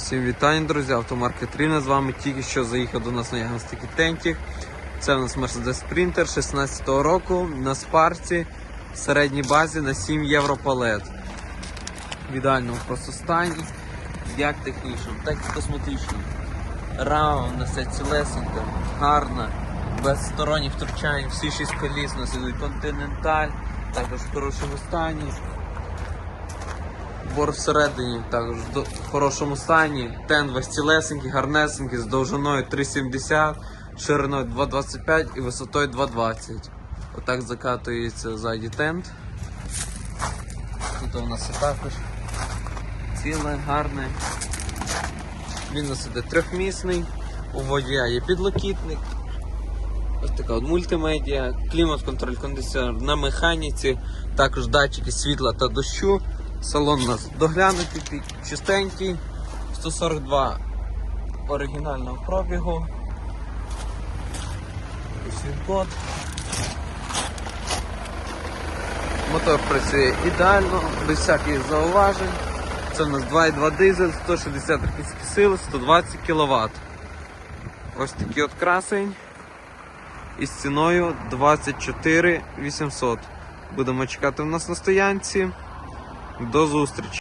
Всім вітання, друзі! Автомаркет Ріна з вами тільки що заїхав до нас на Ягностики Тентів. Це у нас Mercedes Sprinter 16-го року на спарці в середній базі на 7 євро палет. В ідеальному просто стані, як технічному, так і у нас вся цілесенька, гарна, без сторонніх втручань, всі 6 коліс нас ідуть континенталь, також в хорошому стані. Бор всередині також в хорошому стані. Тен весь цілесенький, гарнесенький, з довжиною 3,70, шириною 2,25 і висотою 2,20. Отак закатується ззаді тент. Тут у нас і також ціле, гарне. Він нас іде трьохмісний, у водія є підлокітник. Ось така от мультимедіа, клімат-контроль кондиціонер на механіці, також датчики світла та дощу. Салон у нас доглянутий, чистенький, 142 оригінального пробігу. Ось. Мотор працює ідеально, без всяких зауважень. Це у нас 2,2 дизель, 160 кінських сил, 120 кВт. Ось такий от красень із ціною 24 800. Будемо чекати в нас на стоянці. До зустрічі!